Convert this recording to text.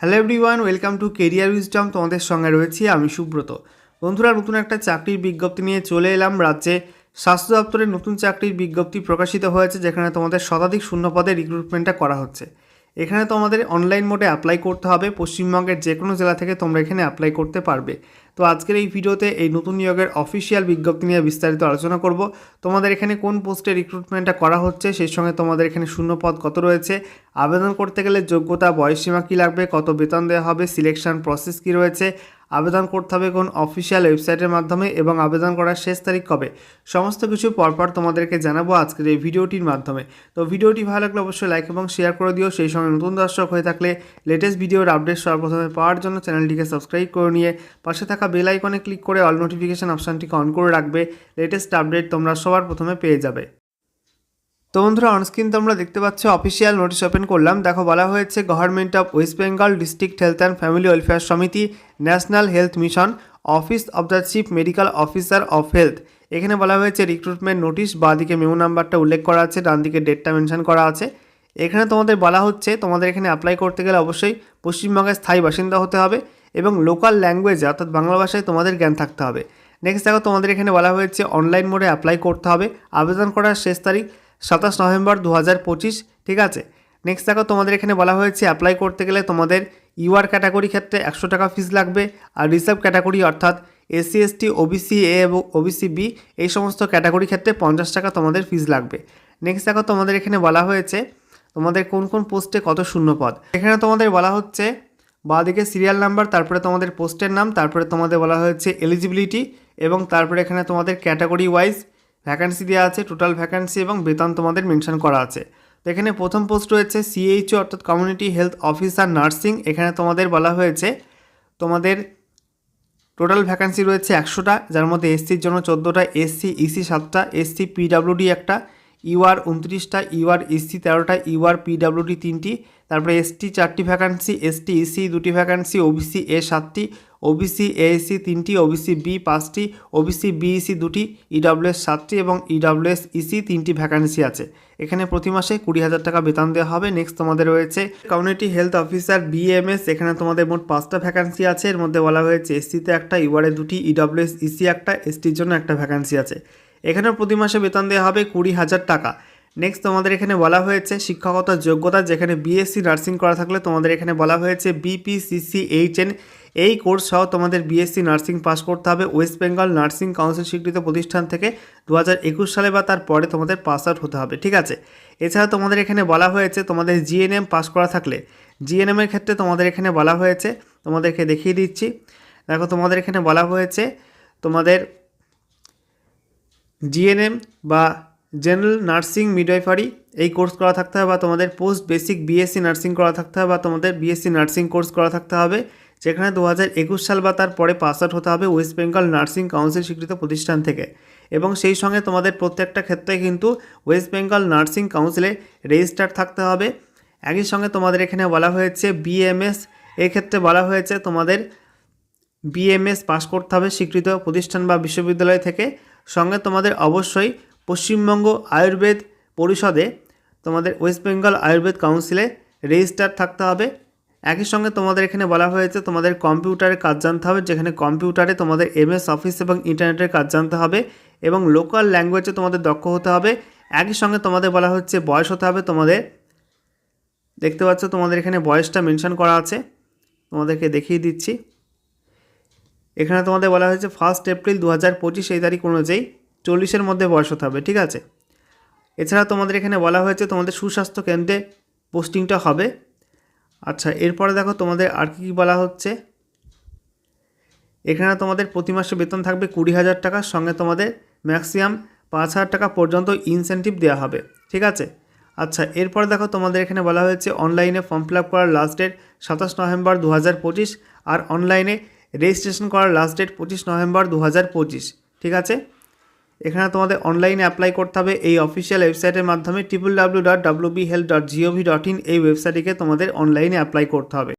Hello everyone welcome to career wisdom তোমাদের সঙ্গে রয়েছি আমি সুব্রত। বন্ধুরা, নতুন একটা চাকরির বিজ্ঞপ্তি নিয়ে চলে এলাম রাজ্যে। স্বাস্থ্য দপ্তরের নতুন চাকরির বিজ্ঞপ্তি প্রকাশিত হয়েছে, যেখানে তোমাদের শতাধিক শূন্য পদে রিক্রুটমেন্টটা করা হচ্ছে। এখানে তোমাদের অনলাইন মোডে অ্যাপ্লাই করতে হবে। পশ্চিমবঙ্গের যে কোনো জেলা থেকে তোমরা এখানে অ্যাপ্লাই করতে পারবে। তো আজকের এই ভিডিওতে এই নতুন নিয়োগের অফিসিয়াল বিজ্ঞপ্তি নিয়ে বিস্তারিত আলোচনা করব। তোমাদের এখানে কোন পোস্টে রিক্রুটমেন্টটা করা হচ্ছে, সেই সঙ্গে তোমাদের এখানে শূন্য পদ কত রয়েছে, আবেদন করতে গেলে যোগ্যতা, বয়সসীমা কী লাগবে, কত বেতন দেওয়া হবে সিলেকশন প্রসেস কী রয়েছে আবেদন করতে হবে কোন অফিসিয়াল ওয়েবসাইটের মাধ্যমে এবং আবেদন করার শেষ তারিখ কবে? সমস্ত কিছু পরপর তোমাদেরকে জানাব আজকের এই ভিডিওটির মাধ্যমে। তো ভিডিওটি ভালো লাগলে অবশ্যই লাইক এবং শেয়ার করে দিও। সেই সঙ্গে নতুন দর্শক হয়ে থাকলে লেটেস্ট ভিডিওর আপডেট সর্বপ্রথমে পাওয়ার জন্য চ্যানেলটিকে সাবস্ক্রাইব করে নিয়ে পাশে থাকা বেল আইকনে ক্লিক করে অল নোটিফিকেশান অপশানটিকে অন করে রাখবে। লেটেস্ট আপডেট তোমরা সবার প্রথমে পেয়ে যাবে। তো বন্ধুরা অনস্ক্রিন তোমরা দেখতে পাচ্ছ অফিসিয়াল নোটিশ ওপেন করলাম। দেখো, বলা হয়েছে government of West Bengal district health and family welfare সমিতি National Health Mission office of the chief medical officer of health এখানে বলা হয়েছে রিক্রুটমেন্ট নোটিশ বা দিকে মেমো নাম্বারটা উল্লেখ করা আছে ডান দিকে ডেটটা মেনশন করা আছে। এখানে তোমাদের বলা হচ্ছে, তোমাদের এখানে অ্যাপ্লাই করতে গেলে অবশ্যই পশ্চিমবঙ্গের স্থায়ী বাসিন্দা হতে হবে এবং লোকাল ল্যাঙ্গুয়েজে অর্থাৎ বাংলা ভাষায় তোমাদের জ্ঞান থাকতে হবে। নেক্সট দেখো, তোমাদের এখানে বলা হয়েছে অনলাইন মোডে অ্যাপ্লাই করতে হবে। আবেদন করার শেষ তারিখ সাতাশ নভেম্বর দু হাজার পঁচিশ, ঠিক আছে? নেক্সট দেখো, তোমাদের এখানে বলা হয়েছে অ্যাপ্লাই করতে গেলে তোমাদের ইউআর ক্যাটাগরি ক্ষেত্রে একশো টাকা ফিস লাগবে আর রিজার্ভ ক্যাটাগরি অর্থাৎ এসসি এসটি ওবিসি এ এবং ওবিসি বি এই সমস্ত ক্যাটাগরি ক্ষেত্রে পঞ্চাশ টাকা তোমাদের ফিস লাগবে। নেক্সট দেখো, তোমাদের এখানে বলা হয়েছে তোমাদের কোন কোন পোস্টে কত শূন্য পদ এখানে তোমাদের বলা হচ্ছে বাঁদিকে সিরিয়াল নাম্বার তারপরে তোমাদের পোস্টের নাম, তারপরে তোমাদের বলা হয়েছে এলিজিবিলিটি এবং তারপরে এখানে তোমাদের ক্যাটাগরি ওয়াইজ ভ্যাকান্সি দেওয়া আছে টোটাল ভ্যাকান্সি এবং বেতন তোমাদের মেনশন করা আছে। তো এখানে প্রথম পোস্ট রয়েছে সিএইচও অর্থাৎ কমিউনিটি হেলথ অফিসার নার্সিং এখানে তোমাদের বলা হয়েছে, তোমাদের টোটাল ভ্যাকান্সি রয়েছে একশোটা, যার মধ্যে এসসির জন্য চোদ্দোটা এসসি ইসি সাতটা এসসি পিডাব্লিউডি একটা ইউআর উনত্রিশটা ইউআর ইসি তেরোটা ইউআর পিডাব্লিউডি তিনটি, তারপরে এসটি চারটি ভ্যাকান্সি এসটি ইসি দুটি ভ্যাকান্সি ওবিসি এ সাতটি ওবিসি এএসসি তিনটি ওবিসি বি পাঁচটি ওবিসি বিইসি দুটি ইডব্লিউএস সাতটি এবং ইডব্লিউএস ইসি তিনটি ভ্যাকান্সি আছে। এখানে প্রতি মাসে কুড়ি হাজার টাকা বেতন দেওয়া হবে। নেক্সট তোমাদের রয়েছে কমিউনিটি হেলথ অফিসার বিএমএস এখানে তোমাদের মোট পাঁচটা ভ্যাকান্সি আছে। এর মধ্যে বলা হয়েছে এসসিতে একটা ইউআরে দুটি ইডব্লিউএস ইসি একটা এসটির জন্য একটা ভ্যাকান্সি আছে। এখানেও প্রতি মাসে বেতন দেওয়া হবে কুড়ি হাজার টাকা। নেক্সট তোমাদের এখানে বলা হয়েছে শিক্ষাগত যোগ্যতা। যেখানে বিএসসি নার্সিং করা থাকলে তোমাদের এখানে বলা হয়েছে বিপিসিসি এইচএন এই কোর্স সহ তোমাদের বিএসসি নার্সিং পাস করতে হবে। ওয়েস্ট বেঙ্গল নার্সিং কাউন্সিল স্বীকৃত প্রতিষ্ঠান থেকে দু হাজার একুশ সালে বা তার পরে তোমাদের পাস আউট হতে হবে, ঠিক আছে? এছাড়া তোমাদের এখানে বলা হয়েছে তোমাদের জিএনএম পাস করা থাকলে জিএনএমের ক্ষেত্রে তোমাদের এখানে বলা হয়েছে, তোমাদেরকে দেখিয়ে দিচ্ছি। দেখো, তোমাদের এখানে বলা হয়েছে তোমাদের G N general nursing midwifery এই কোর্স করা থাকতে হবে বা তোমাদের পোস্ট বেসিক বিএসসি নার্সিং করা থাকতে হবে বা তোমাদের বিএসসি নার্সিং কোর্স করা থাকতে হবে। যেখানে দু হাজার একুশ সাল বা তার পরে পাস আউট হতে হবে ওয়েস্ট বেঙ্গল নার্সিং কাউন্সিল স্বীকৃত প্রতিষ্ঠান থেকে। এবং সেই সঙ্গে তোমাদের প্রত্যেকটা ক্ষেত্রে কিন্তু ওয়েস্ট বেঙ্গল নার্সিং কাউন্সিলে রেজিস্টার থাকতে হবে। একই সঙ্গে তোমাদের এখানে বলা হয়েছে বিএমএস এক্ষেত্রে বলা হয়েছে তোমাদের বিএমএস পাস করতে হবে স্বীকৃত প্রতিষ্ঠান বা বিশ্ববিদ্যালয় থেকে। সঙ্গে তোমাদের অবশ্যই পশ্চিমবঙ্গ আয়ুর্বেদ পরিষদে তোমাদের ওয়েস্ট বেঙ্গল আয়ুর্বেদ কাউন্সিলে রেজিস্টার থাকতে হবে। একই সঙ্গে তোমাদের এখানে বলা হয়েছে, তোমাদের কম্পিউটারে কাজ জানতে হবে, যেখানে কম্পিউটারে তোমাদের এমএস অফিস এবং ইন্টারনেটের কাজ জানতে হবে এবং লোকাল ল্যাঙ্গুয়েজে তোমাদের দক্ষ হতে হবে। একই সঙ্গে তোমাদের বলা হচ্ছে, বয়স হতে হবে তোমাদের। দেখতে পাচ্ছ, তোমাদের এখানে বয়সটা মেনশন করা আছে। তোমাদেরকে দেখিয়ে দিচ্ছি। এখানে তোমাদের বলা হয়েছে ফার্স্ট এপ্রিল দু হাজার পঁচিশ, এই তারিখ অনুযায়ী চল্লিশের মধ্যে বয়স হতে হবে, ঠিক আছে? এছাড়া তোমাদের এখানে বলা হয়েছে, তোমাদের সুস্বাস্থ্য কেন্দ্রে পোস্টিংটা হবে। আচ্ছা এরপরে দেখো তোমাদের আর কী বলা হচ্ছে। এখানে তোমাদের প্রতি মাসে বেতন থাকবে কুড়ি হাজার টাকার সঙ্গে তোমাদের ম্যাক্সিমাম পাঁচ হাজার টাকা পর্যন্ত ইনসেন্টিভ দেওয়া হবে, ঠিক আছে? আচ্ছা এরপরে দেখো তোমাদের এখানে বলা হয়েছে অনলাইনে ফর্ম ফিল আপ করার লাস্ট ডেট সাতাশ নভেম্বর দু হাজার পঁচিশ, আর অনলাইনে রেজিস্ট্রেশন করার লাস্ট ডেট পঁচিশ নভেম্বর দু হাজার পঁচিশ, ঠিক আছে? এখানে তোমাদের অনলাইনে অ্যাপ্লাই করতে হবে এই অফিসিয়াল ওয়েবসাইটের মাধ্যমে triple W dot W B health dot gov dot in এই ওয়েবসাইটটিকে তোমাদের অনলাইনে অ্যাপ্লাই করতে হবে।